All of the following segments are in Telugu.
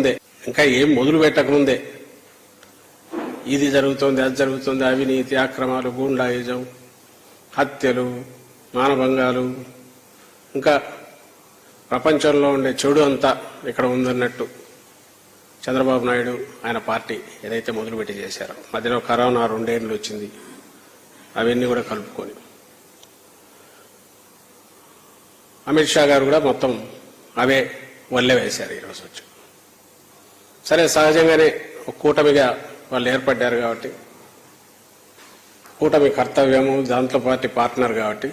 ఉందే ఇంకా ఏం మొదలు పెట్టకముందే ఇది జరుగుతోంది అది జరుగుతుంది అవినీతి అక్రమాలు గూండాయిజం హత్యలు మానభంగాలు. ఇంకా ప్రపంచంలో ఉండే చెడు అంతా ఇక్కడ ఉందన్నట్టు చంద్రబాబు నాయుడు ఆయన పార్టీ ఏదైతే మొదలుపెట్టి చేశారో. మధ్యలో కరోనా రెండేళ్ళు వచ్చింది. అవన్నీ కూడా కలుపుకొని. అమిత్ షా గారు కూడా మొత్తం అవే వల్లే వేశారు ఈరోజు వచ్చి. సరే సహజంగానే కూటమిగా వాళ్ళు ఏర్పడ్డారు కాబట్టి కూటమి కర్తవ్యము దాంట్లో పార్టీ పార్ట్నర్ కాబట్టి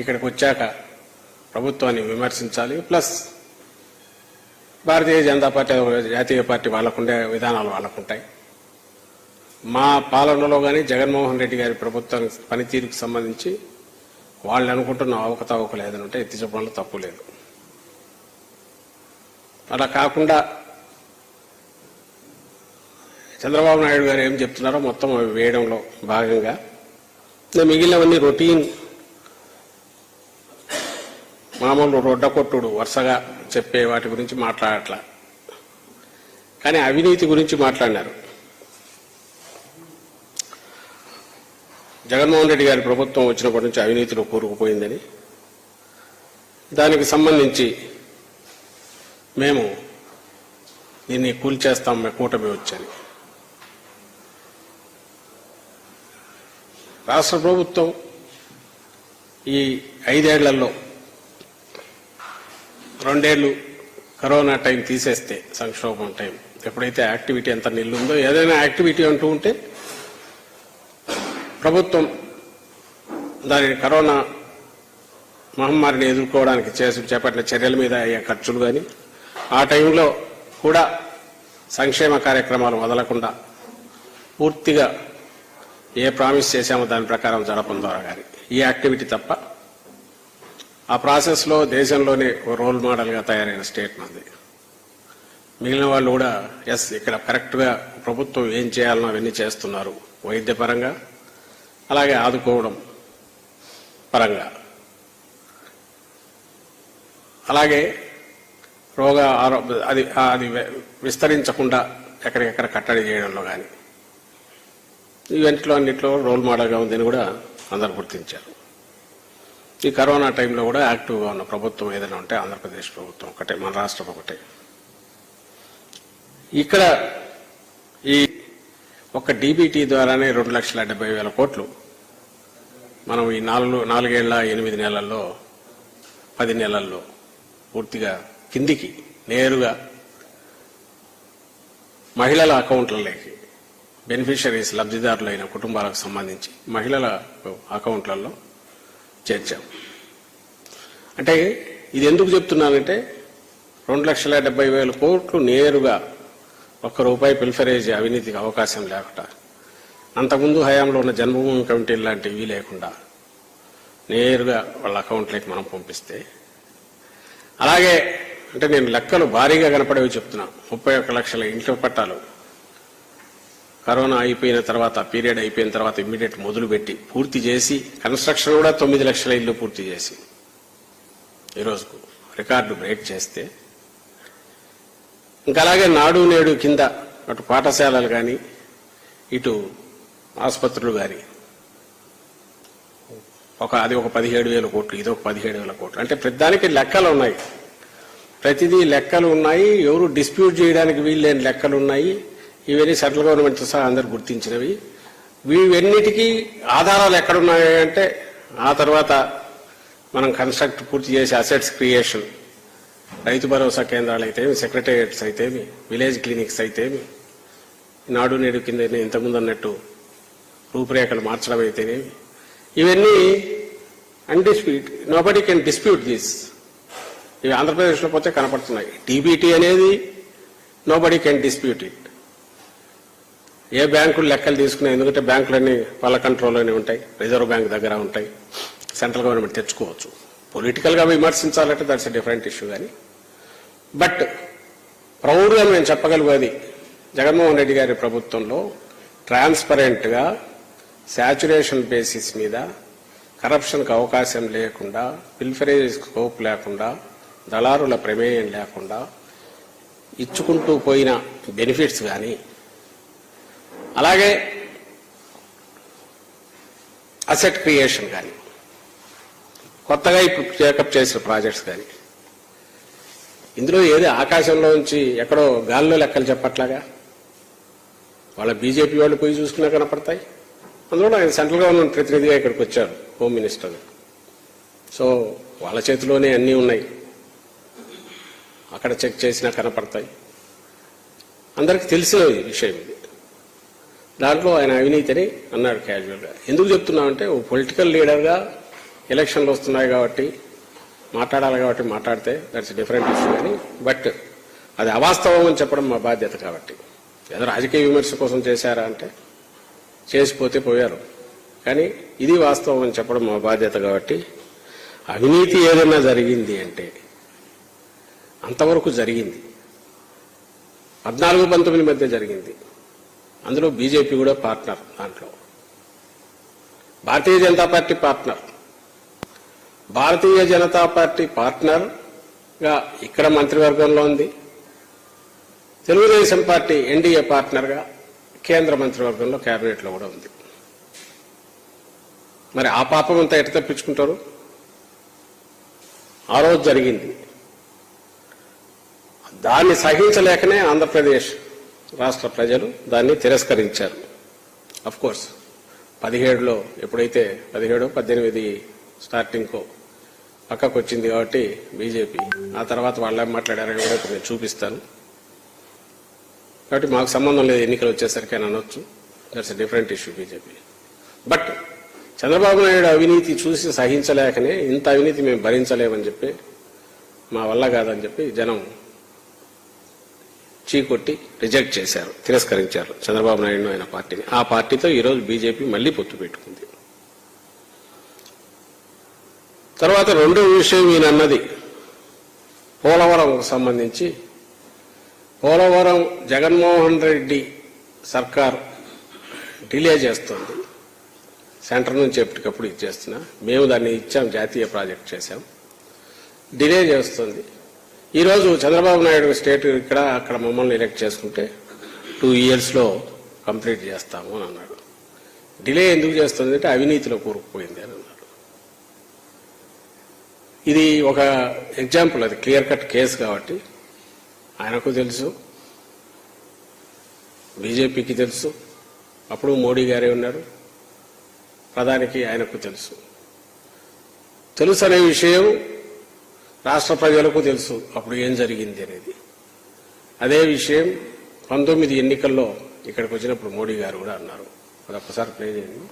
ఇక్కడికి వచ్చాక ప్రభుత్వాన్ని విమర్శించాలి. ప్లస్ భారతీయ జనతా పార్టీ జాతీయ పార్టీ వాళ్ళకుండే విధానాలు వాళ్ళకుంటాయి. మా పాలనలో కానీ జగన్మోహన్ రెడ్డి గారి ప్రభుత్వం పనితీరుకు సంబంధించి వాళ్ళు అనుకుంటున్న అవకతవకలు ఏదైనా ఉంటే ఎత్తి చెప్పడంలో తప్పు లేదు. అలా కాకుండా చంద్రబాబు నాయుడు గారు ఏం చెప్తున్నారో మొత్తం అవి వేయడంలో భాగంగా. మిగిలినవన్నీ రొటీన్. మామూలు రొడ్డ కొట్టుడు వరుసగా చెప్పే వాటి గురించి మాట్లాడట్లా. కానీ అవినీతి గురించి మాట్లాడినారు. జగన్మోహన్ రెడ్డి గారి ప్రభుత్వం వచ్చినప్పటి నుంచి అవినీతిలో కూరుకుపోయిందని. దానికి సంబంధించి మేము దీన్ని కూల్చేస్తాం కూటమి వచ్చని. రాష్ట్ర ప్రభుత్వం ఈ ఐదేళ్ళలో రెండేళ్ళు కరోనా టైం తీసేస్తే సంక్షోభం టైం ఎప్పుడైతే యాక్టివిటీ ఎంత నిల్లుందో ఏదైనా యాక్టివిటీ అంటూ ఉంటే ప్రభుత్వం దాని కరోనా మహమ్మారిని ఎదుర్కోవడానికి చేసి చేపట్టిన చర్యల మీద అయ్యే ఖర్చులు కానీ ఆ టైంలో కూడా సంక్షేమ కార్యక్రమాలు వదలకుండా పూర్తిగా ఏ ప్రామిస్ చేశామో దాని ప్రకారం జరపడం ద్వారా కానీ. ఈ యాక్టివిటీ తప్ప ఆ ప్రాసెస్లో దేశంలోనే ఓ రోల్ మోడల్గా తయారైన స్టేట్ మంది మిగిలిన వాళ్ళు కూడా ఎస్ ఇక్కడ కరెక్ట్గా ప్రభుత్వం ఏం చేయాలనో అవన్నీ చేస్తున్నారు. వైద్యపరంగా అలాగే ఆదుకోవడం పరంగా. అలాగే రోగ ఆరో అది అది విస్తరించకుండా ఎక్కడికెక్కడ కట్టడి చేయడంలో కానీ. ఈవెంట్లో అన్నింటిలో రోల్ మోడల్గా ఉందని కూడా అందరు గుర్తించారు. ఈ కరోనా టైంలో కూడా యాక్టివ్గా ఉన్న ప్రభుత్వం ఏదైనా ఉంటే ఆంధ్రప్రదేశ్ ప్రభుత్వం ఒకటే మన రాష్ట్రం ఒకటే. ఇక్కడ ఈ ఒక డీబీటీ ద్వారానే రెండు లక్షల డెబ్బై వేల కోట్లు మనం ఈ నాలుగు నాలుగేళ్ళ ఎనిమిది నెలల్లో పది నెలల్లో పూర్తిగా కిందికి నేరుగా మహిళల అకౌంట్లలోకి బెనిఫిషరీస్ లబ్ధిదారులైన కుటుంబాలకు సంబంధించి మహిళల అకౌంట్లలో చేర్చాం. అంటే ఇది ఎందుకు చెప్తున్నానంటే రెండు లక్షల డెబ్బై వేల కోట్లు నేరుగా ఒక్క రూపాయి పిల్ఫరేజ్ అవినీతికి అవకాశం లేకుండా అంతకుముందు హయాంలో ఉన్న జన్మభూమి కమిటీ లాంటివి లేకుండా నేరుగా వాళ్ళ అకౌంట్లోకి మనం పంపిస్తే అలాగే అంటే నేను లెక్కలు భారీగా కనపడేవి చెప్తున్నా. ముప్పై ఒక్క లక్షల ఇంట్లో పట్టాలు కరోనా అయిపోయిన తర్వాత పీరియడ్ అయిపోయిన తర్వాత ఇమ్మీడియట్ మొదలుపెట్టి పూర్తి చేసి కన్స్ట్రక్షన్ కూడా తొమ్మిది లక్షల ఇల్లు పూర్తి చేసి ఈరోజుకు రికార్డు బ్రేక్ చేస్తే ఇంకా అలాగే నాడు నేడు కింద అటు పాఠశాలలు కానీ ఇటు ఆసుపత్రులు కానీ ఒక అది ఒక పదిహేడు వేల కోట్లు ఇది ఒక పదిహేడు వేల కోట్లు. అంటే ప్రతిదానికి లెక్కలు ఉన్నాయి. ప్రతిదీ లెక్కలు ఉన్నాయి. ఎవరు డిస్ప్యూట్ చేయడానికి వీల్లేని లెక్కలు ఉన్నాయి. ఇవన్నీ సెంట్రల్ గవర్నమెంట్ సహా అందరు గుర్తించినవి. వీవన్నిటికీ ఆధారాలు ఎక్కడున్నాయి అంటే ఆ తర్వాత మనం కన్స్ట్రక్ట్ పూర్తి చేసే అసెట్స్ క్రియేషన్. రైతు భరోసా కేంద్రాలు అయితేమి సెక్రటేరియట్స్ అయితేమి విలేజ్ క్లినిక్స్ అయితేమి నాడు నేడు కింద ఇంతకుముందు అన్నట్టు రూపురేఖలు మార్చడం అయితేనేమి ఇవన్నీ undisputed nobody can dispute this ఇవి ఆంధ్రప్రదేశ్లో పోతే కనపడుతున్నాయి. టీబీటీ అనేది నోబడి కెన్ డిస్ప్యూట్ ఇట్ ఏ బ్యాంకులు లెక్కలు తీసుకున్నాయి ఎందుకంటే బ్యాంకులన్నీ వాళ్ళ కంట్రోల్లోనే ఉంటాయి రిజర్వ్ బ్యాంక్ దగ్గర ఉంటాయి సెంట్రల్ గవర్నమెంట్ తెచ్చుకోవచ్చు. పొలిటికల్గా విమర్శించాలంటే దట్స్ డిఫరెంట్ ఇష్యూ కానీ. బట్ ప్రౌడ్గా మేము చెప్పగలిగేది జగన్మోహన్ రెడ్డి గారి ప్రభుత్వంలో ట్రాన్స్పరెంట్గా శాచురేషన్ బేసిస్ మీద కరప్షన్కి అవకాశం లేకుండా పిల్ఫరేజ్ స్కోప్ లేకుండా దళారుల ప్రమేయం లేకుండా ఇచ్చుకుంటూ పోయిన బెనిఫిట్స్ కానీ అలాగే అసెట్ క్రియేషన్ కానీ కొత్తగా ఇప్పుడు టేకప్ చేసిన ప్రాజెక్ట్స్ కానీ ఇందులో ఏది ఆకాశంలో నుంచి ఎక్కడో గాల్లో లెక్కలు చెప్పట్లాగా? వాళ్ళ బీజేపీ వాళ్ళు పోయి చూసుకున్నా కనపడతాయి. అందులో ఆయన సెంట్రల్ గవర్నమెంట్ ప్రతినిధిగా ఇక్కడికి వచ్చారు హోమ్ మినిస్టర్ సో వాళ్ళ చేతిలోనే అన్నీ ఉన్నాయి. అక్కడ చెక్ చేసినా కనపడతాయి. అందరికి తెలిసిన విషయం ఇది. దాంట్లో ఆయన అవినీతిని అన్నాడు క్యాజువల్గా ఎందుకు చెప్తున్నామంటే ఓ పొలిటికల్ లీడర్గా ఎలక్షన్లు వస్తున్నాయి కాబట్టి మాట్లాడాలి కాబట్టి మాట్లాడితే దట్స్ డిఫరెంట్ ఇష్యూ కానీ బట్ అది అవాస్తవం అని చెప్పడం మా బాధ్యత కాబట్టి. ఏదో రాజకీయ విమర్శ కోసం చేశారా అంటే చేసిపోతే పోయారు. కానీ ఇది వాస్తవం అని చెప్పడం మా బాధ్యత కాబట్టి అవినీతి ఏదైనా జరిగింది అంటే అంతవరకు జరిగింది. పద్నాలుగు పంతొమ్మిది మధ్య జరిగింది. అందులో బీజేపీ కూడా పార్ట్నర్ దాంట్లో. Bharatiya Janata party partner. Bharatiya Janata party పార్ట్నర్గా ఇక్కడ మంత్రివర్గంలో ఉంది. తెలుగుదేశం పార్టీ ఎన్డీఏ పార్ట్నర్గా కేంద్ర మంత్రివర్గంలో క్యాబినెట్లో కూడా ఉంది. మరి ఆ పాపం అంతా ఎట తప్పించుకుంటారు? ఆ రోజు జరిగింది. దాన్ని సహించలేకనే ఆంధ్రప్రదేశ్ రాష్ట్ర ప్రజలు దాన్ని తిరస్కరించారు. అఫ్ కోర్స్ పదిహేడులో ఎప్పుడైతే పదిహేడు పద్దెనిమిది స్టార్టింగ్కో పక్కకు వచ్చింది కాబట్టి బీజేపీ ఆ తర్వాత వాళ్ళు మాట్లాడారని కూడా ఇప్పుడు నేను చూపిస్తాను. కాబట్టి మాకు సంబంధం లేదు ఎన్నికలు వచ్చేసరికి అని అనొచ్చు. That's a different issue BJP. But Chandrababu Naidu అవినీతి చూసి సహించలేకనే ఇంత అవినీతి మేము భరించలేమని చెప్పి మా వల్ల కాదని చెప్పి జనం చీకొట్టి రిజెక్ట్ చేశారు తిరస్కరించారు చంద్రబాబు నాయుడు ఆయన పార్టీని. ఆ పార్టీతో ఈరోజు బీజేపీ మళ్ళీ పొత్తు పెట్టుకుంది. తర్వాత రెండో విషయం ఈయన అన్నది. పోలవరంకు సంబంధించి పోలవరం జగన్మోహన్ రెడ్డి సర్కార్ డిలే చేస్తుంది. సెంటర్ నుంచి ఎప్పటికప్పుడు ఇచ్చేస్తున్నా మేము దాన్ని ఇచ్చాం జాతీయ ప్రాజెక్ట్ చేశాం. డిలే చేస్తుంది. ఈరోజు చంద్రబాబు నాయుడు స్టేట్ ఇక్కడ అక్కడ మమ్మల్ని ఎలక్ట్ చేసుకుంటే టూ ఇయర్స్లో కంప్లీట్ చేస్తాము అని అన్నాడు. డిలే ఎందుకు చేస్తుంది అంటే అవినీతిలో కూరుకుపోయింది అని అన్నాడు. ఇది ఒక ఎగ్జాంపుల్ అది క్లియర్ కట్ కేసు కాబట్టి ఆయనకు తెలుసు బీజేపీకి తెలుసు అప్పుడు మోడీ గారే ఉన్నారు ప్రధానికి ఆయనకు తెలుసు. తెలుసు అనే విషయం రాష్ట్ర ప్రజలకు తెలుసు అప్పుడు ఏం జరిగింది అనేది. అదే విషయం పంతొమ్మిది ఎన్నికల్లో ఇక్కడికి వచ్చినప్పుడు మోడీ గారు కూడా అన్నారు. అది ఒక్కసారి ప్లే చేయండి.